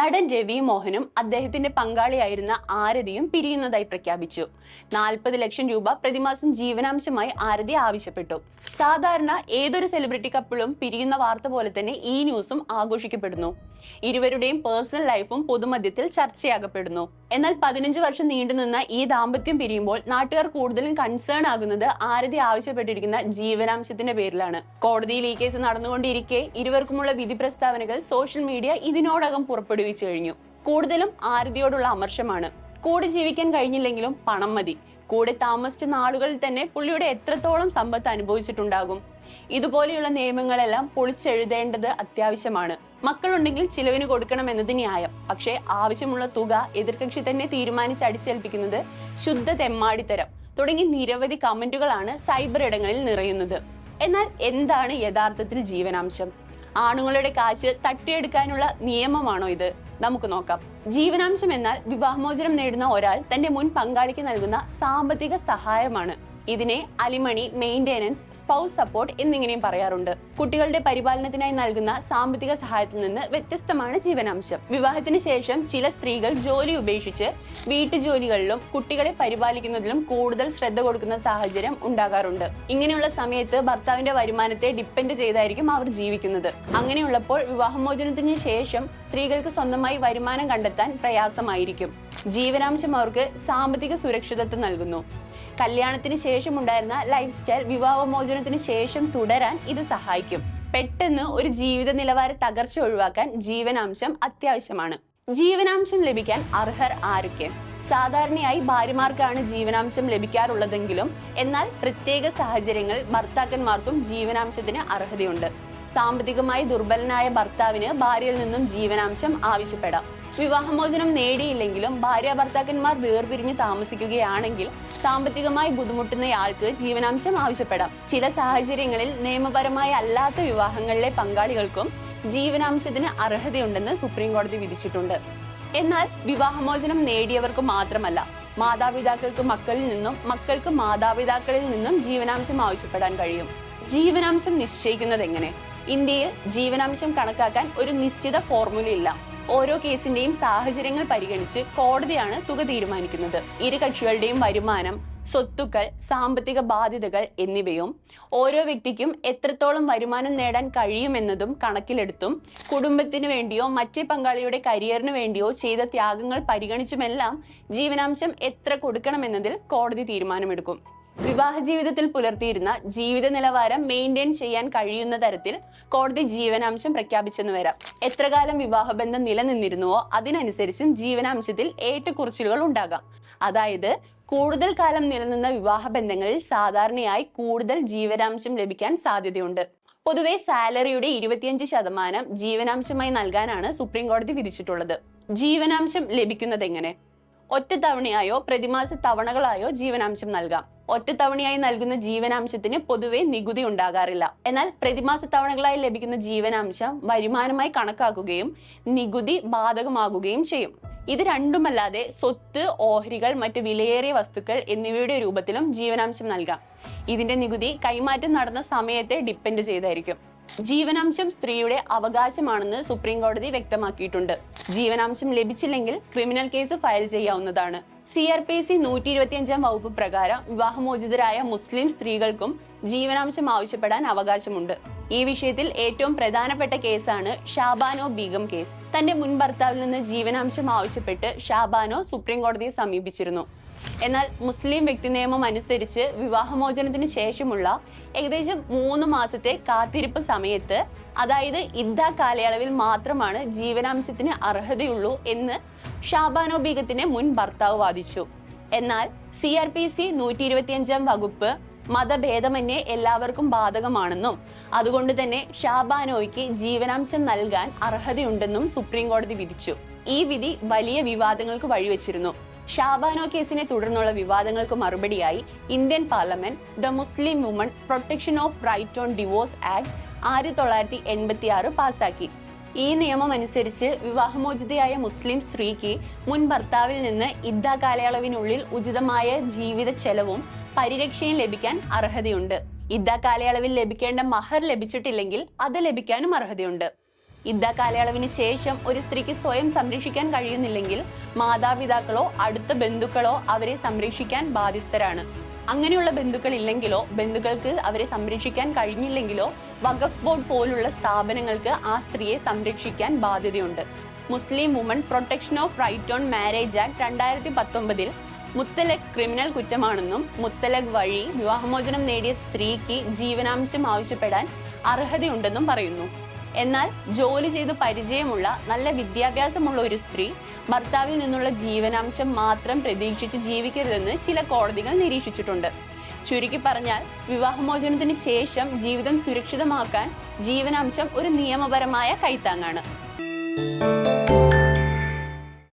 നടൻ രവി മോഹനും അദ്ദേഹത്തിന്റെ പങ്കാളിയായിരുന്ന ആരതിയും പിരിയുന്നതായി പ്രഖ്യാപിച്ചു. നാൽപ്പത് ലക്ഷം രൂപ പ്രതിമാസം ജീവനാംശമായി ആരതി ആവശ്യപ്പെട്ടു. സാധാരണ ഏതൊരു സെലിബ്രിറ്റി കപ്പിളും പിരിയുന്ന വാർത്ത പോലെ തന്നെ ഈ ന്യൂസും ആഘോഷിക്കപ്പെടുന്നു. ഇരുവരുടെയും പേഴ്സണൽ ലൈഫും പൊതുമധ്യത്തിൽ ചർച്ചയാകപ്പെടുന്നു. എന്നാൽ പതിനഞ്ച് വർഷം നീണ്ടുനിന്ന ഈ ദാമ്പത്യം പിരിയുമ്പോൾ നാട്ടുകാർ കൂടുതലും കൺസേൺ ആകുന്നത് ആരതി ആവശ്യപ്പെട്ടിരിക്കുന്ന ജീവനാംശത്തിന്റെ പേരിലാണ്. കോടതിയിൽ ഈ കേസ് നടന്നുകൊണ്ടിരിക്കെ ഇരുവർക്കുമുള്ള വിധി പ്രസ്താവനകൾ സോഷ്യൽ മീഡിയ ഇതിനോടകം പുറപ്പെടുവിച്ചു കഴിഞ്ഞു. കൂടുതലും ആരതിയോടുള്ള അമർഷമാണ്. കൂടെ ജീവിക്കാൻ കഴിഞ്ഞില്ലെങ്കിലും പണം മതി. കൂടെ താമസിച്ച നാളുകളിൽ തന്നെ പുള്ളിയുടെ എത്രത്തോളം സമ്പത്ത് അനുഭവിച്ചിട്ടുണ്ടാകും. ഇതുപോലെയുള്ള നിയമങ്ങളെല്ലാം പൊളിച്ചെഴുതേണ്ടത് അത്യാവശ്യമാണ്. മക്കളുണ്ടെങ്കിൽ ചിലവിന് കൊടുക്കണം എന്നത് ന്യായം. പക്ഷേ ആവശ്യമുള്ള തുക എതിർകക്ഷി തന്നെ തീരുമാനിച്ച് അടിച്ചേൽപ്പിക്കുന്നത് ശുദ്ധ തെമ്മാടിത്തരം. തുടങ്ങി നിരവധി കമന്റുകളാണ് സൈബർ ഇടങ്ങളിൽ നിറയുന്നത്. എന്നാൽ എന്താണ് യഥാർത്ഥത്തിൽ ജീവനാംശം? ആണുങ്ങളുടെ കാശ് തട്ടിയെടുക്കാനുള്ള നിയമമാണോ ഇത്? നമുക്ക് നോക്കാം. ജീവനാംശം എന്നാൽ വിവാഹമോചനം നേടുന്ന ഒരാൾ തന്റെ മുൻ പങ്കാളിക്ക് നൽകുന്ന സാമ്പത്തിക സഹായമാണ്. ഇതിനെ അലിമണി മെയിന്റെനൻസ് സ്പൗസ് സപ്പോർട്ട് എന്നിങ്ങനെയും പറയാറുണ്ട്. കുട്ടികളുടെ പരിപാലനത്തിനായി നൽകുന്ന സാമ്പത്തിക സഹായത്തിൽ നിന്ന് വ്യത്യസ്തമാണ് ജീവനാംശം. വിവാഹത്തിന് ശേഷം ചില സ്ത്രീകൾ ജോലി ഉപേക്ഷിച്ച് വീട്ടുജോലികളിലും കുട്ടികളെ പരിപാലിക്കുന്നതിലും കൂടുതൽ ശ്രദ്ധ കൊടുക്കുന്ന സാഹചര്യം ഉണ്ടാകാറുണ്ട്. ഇങ്ങനെയുള്ള സമയത്ത് ഭർത്താവിന്റെ വരുമാനത്തെ ഡിപ്പെൻഡ് ചെയ്തായിരിക്കും അവർ ജീവിക്കുന്നത്. അങ്ങനെയുള്ളപ്പോൾ വിവാഹമോചനത്തിന് ശേഷം സ്ത്രീകൾക്ക് സ്വന്തമായി വരുമാനം കണ്ടെത്താൻ പ്രയാസമായിരിക്കും. ജീവനാംശം അവർക്ക് സാമ്പത്തിക സുരക്ഷിതത്വം നൽകുന്നു. കല്യാണത്തിന് ശേഷം ഉണ്ടായിരുന്ന ലൈഫ് സ്റ്റൈൽ വിവാഹമോചനത്തിന് ശേഷം തുടരാൻ ഇത് സഹായിക്കും. പെട്ടെന്ന് ഒരു ജീവിത നിലവാര തകർച്ച ഒഴിവാക്കാൻ ജീവനാംശം അത്യാവശ്യമാണ്. ജീവനാംശം ലഭിക്കാൻ അർഹർ ആരൊക്കെ? സാധാരണയായി ഭാര്യമാർക്കാണ് ജീവനാംശം ലഭിക്കാറുള്ളതെങ്കിലും എന്നാൽ പ്രത്യേക സാഹചര്യങ്ങൾ ഭർത്താക്കന്മാർക്കും ജീവനാംശത്തിന് അർഹതയുണ്ട്. സാമ്പത്തികമായി ദുർബലനായ ഭർത്താവിന് ഭാര്യയിൽ നിന്നും ജീവനാംശം ആവശ്യപ്പെടാം. വിവാഹമോചനം നേടിയില്ലെങ്കിലും ഭാര്യ ഭർത്താക്കന്മാർ വേർപിരിഞ്ഞ് താമസിക്കുകയാണെങ്കിൽ സാമ്പത്തികമായി ബുദ്ധിമുട്ടുന്നയാൾക്ക് ജീവനാംശം ആവശ്യപ്പെടാം. ചില സാഹചര്യങ്ങളിൽ നിയമപരമായി അല്ലാത്ത വിവാഹങ്ങളിലെ പങ്കാളികൾക്കും ജീവനാംശത്തിന് അർഹതയുണ്ടെന്ന് സുപ്രീം കോടതി വിധിച്ചിട്ടുണ്ട്. എന്നാൽ വിവാഹമോചനം നേടിയവർക്ക് മാത്രമല്ല മാതാപിതാക്കൾക്ക് മക്കളിൽ നിന്നും മക്കൾക്ക് മാതാപിതാക്കളിൽ നിന്നും ജീവനാംശം ആവശ്യപ്പെടാൻ കഴിയും. ജീവനാംശം നിശ്ചയിക്കുന്നത് എങ്ങനെ? ഇന്ത്യയിൽ ജീവനാംശം കണക്കാക്കാൻ ഒരു നിശ്ചിത ഫോർമുല ഇല്ല. ഓരോ കേസിന്റെയും സാഹചര്യങ്ങൾ പരിഗണിച്ച് കോടതിയാണ് തുക തീരുമാനിക്കുന്നത്. ഇരു കക്ഷികളുടെയും വരുമാനം സ്വത്തുക്കൾ സാമ്പത്തിക ബാധ്യതകൾ എന്നിവയും ഓരോ വ്യക്തിക്കും എത്രത്തോളം വരുമാനം നേടാൻ കഴിയുമെന്നതും കണക്കിലെടുത്തും കുടുംബത്തിനു വേണ്ടിയോ മറ്റേ പങ്കാളിയുടെ കരിയറിന് വേണ്ടിയോ ചെയ്ത ത്യാഗങ്ങൾ പരിഗണിച്ചുമെല്ലാം ജീവനാംശം എത്ര കൊടുക്കണമെന്നതിൽ കോടതി തീരുമാനമെടുക്കും. വിവാഹ ജീവിതത്തിൽ പുലർത്തിയിരുന്ന ജീവിത നിലവാരം മെയിന്റെയിൻ ചെയ്യാൻ കഴിയുന്ന തരത്തിൽ കോടതി ജീവനാംശം പ്രഖ്യാപിച്ചെന്ന് വരാം. എത്രകാലം വിവാഹബന്ധം നിലനിന്നിരുന്നുവോ അതിനനുസരിച്ചും ജീവനാംശത്തിൽ ഏറ്റക്കുറച്ചിലുകൾ ഉണ്ടാകാം. അതായത് കൂടുതൽ കാലം നിലനിന്ന വിവാഹബന്ധങ്ങളിൽ സാധാരണയായി കൂടുതൽ ജീവനാംശം ലഭിക്കാൻ സാധ്യതയുണ്ട്. പൊതുവെ സാലറിയുടെ ഇരുപത്തിയഞ്ച് ശതമാനം ജീവനാംശമായി നൽകാനാണ് സുപ്രീം കോടതി വിധിച്ചിട്ടുള്ളത്. ജീവനാംശം ലഭിക്കുന്നത് എങ്ങനെ ഒറ്റത്തവണയായോ പ്രതിമാസ തവണകളായോ ജീവനാംശം നൽകാം. ഒറ്റത്തവണയായി നൽകുന്ന ജീവനാംശത്തിന് പൊതുവെ നികുതി ഉണ്ടാകാറില്ല. എന്നാൽ പ്രതിമാസ തവണകളായി ലഭിക്കുന്ന ജീവനാംശം വരുമാനമായി കണക്കാക്കുകയും നികുതി ബാധകമാകുകയും ചെയ്യും. ഇത് രണ്ടുമല്ലാതെ സ്വത്ത് ഓഹരികൾ മറ്റ് വിലയേറിയ വസ്തുക്കൾ എന്നിവയുടെ രൂപത്തിലും ജീവനാംശം നൽകാം. ഇതിന്റെ നികുതി കൈമാറ്റം നടന്ന സമയത്തെ ഡിപ്പെൻഡ് ചെയ്തായിരിക്കും. ജീവനാംശം സ്ത്രീയുടെ അവകാശമാണെന്ന് സുപ്രീം കോടതി വ്യക്തമാക്കിയിട്ടുണ്ട്. ജീവനാംശം ലഭിച്ചില്ലെങ്കിൽ ക്രിമിനൽ കേസ് ഫയൽ ചെയ്യാവുന്നതാണ്. സി ആർ പി സി നൂറ്റി ഇരുപത്തിയഞ്ചാം വകുപ്പ് പ്രകാരം വിവാഹമോചിതരായ മുസ്ലിം സ്ത്രീകൾക്കും ജീവനാംശം ആവശ്യപ്പെടാൻ അവകാശമുണ്ട്. ഈ വിഷയത്തിൽ ഏറ്റവും പ്രധാനപ്പെട്ട കേസാണ് ഷാബാനോ ബീഗം കേസ്. തന്റെ മുൻ ഭർത്താവിൽ നിന്ന് ജീവനാംശം ആവശ്യപ്പെട്ട് ഷാബാനോ സുപ്രീം കോടതിയെ സമീപിച്ചിരുന്നു. എന്നാൽ മുസ്ലിം വ്യക്തി നിയമം അനുസരിച്ച് വിവാഹമോചനത്തിന് ശേഷമുള്ള ഏകദേശം മൂന്ന് മാസത്തെ കാത്തിരിപ്പ് സമയത്ത് അതായത് ഇദ്ദ കാലയളവിൽ മാത്രമാണ് ജീവനാംശത്തിന് അർഹതയുള്ളൂ എന്ന് ഷാബാനോ ബീഗത്തിന്റെ മുൻ ഭർത്താവ് വാദിച്ചു. എന്നാൽ സി ആർ പി സി നൂറ്റി ഇരുപത്തിയഞ്ചാം വകുപ്പ് മതഭേദമന്യേ എല്ലാവർക്കും ബാധകമാണെന്നും അതുകൊണ്ട് തന്നെ ഷാബാനോയ്ക്ക് ജീവനാംശം നൽകാൻ അർഹതയുണ്ടെന്നും സുപ്രീം കോടതി വിധിച്ചു. ഈ വിധി വലിയ വിവാദങ്ങൾക്ക് വഴിവെച്ചിരുന്നു. ഷാബാനോ കേസിനെ തുടർന്നുള്ള വിവാദങ്ങൾക്ക് മറുപടിയായി Indian parliament the Muslim woman protection of right on divorce act ആയിരത്തി തൊള്ളായിരത്തി എൺപത്തി ആറ് പാസാക്കി ഈ നിയമം അനുസരിച്ച് വിവാഹമോചിതയായ മുസ്ലിം സ്ത്രീക്ക് മുൻ ഭർത്താവിൽ നിന്ന് ഇദ്ദ കാലയളവിനുള്ളിൽ ഉചിതമായ ജീവിത ചെലവും പരിരക്ഷയും ലഭിക്കാൻ അർഹതയുണ്ട്. ഇദ്ദ കാലയളവിൽ ലഭിക്കേണ്ട മഹർ ലഭിച്ചിട്ടില്ലെങ്കിൽ അത് ലഭിക്കാനും അർഹതയുണ്ട്. യുദ്ധ കാലയളവിന് ശേഷം ഒരു സ്ത്രീക്ക് സ്വയം സംരക്ഷിക്കാൻ കഴിയുന്നില്ലെങ്കിൽ മാതാപിതാക്കളോ അടുത്ത ബന്ധുക്കളോ അവരെ സംരക്ഷിക്കാൻ ബാധ്യസ്ഥരാണ്. അങ്ങനെയുള്ള ബന്ധുക്കൾ ഇല്ലെങ്കിലോ ബന്ധുക്കൾക്ക് അവരെ സംരക്ഷിക്കാൻ കഴിഞ്ഞില്ലെങ്കിലോ വഖഫ് ബോർഡ് പോലുള്ള സ്ഥാപനങ്ങൾക്ക് ആ സ്ത്രീയെ സംരക്ഷിക്കാൻ ബാധ്യതയുണ്ട്. Muslim woman protection of right on marriage act രണ്ടായിരത്തി പത്തൊമ്പതിൽ മുത്തലഖ് ക്രിമിനൽ കുറ്റമാണെന്നും മുത്തലഖ് വഴി വിവാഹമോചനം നേടിയ സ്ത്രീക്ക് ജീവനാംശം ആവശ്യപ്പെടാൻ അർഹതയുണ്ടെന്നും പറയുന്നു. എന്നാൽ ജോലി ചെയ്ത് പരിചയമുള്ള നല്ല വിദ്യാഭ്യാസമുള്ള ഒരു സ്ത്രീ ഭർത്താവിൽ നിന്നുള്ള ജീവനാംശം മാത്രം പ്രതീക്ഷിച്ച് ജീവിക്കരുതെന്ന് ചില കോടതികൾ നിരീക്ഷിച്ചിട്ടുണ്ട്. ചുരുക്കി പറഞ്ഞാൽ വിവാഹമോചനത്തിന് ശേഷം ജീവിതം സുരക്ഷിതമാക്കാൻ ജീവനാംശം ഒരു നിയമപരമായ കൈത്താങ്ങാണ്.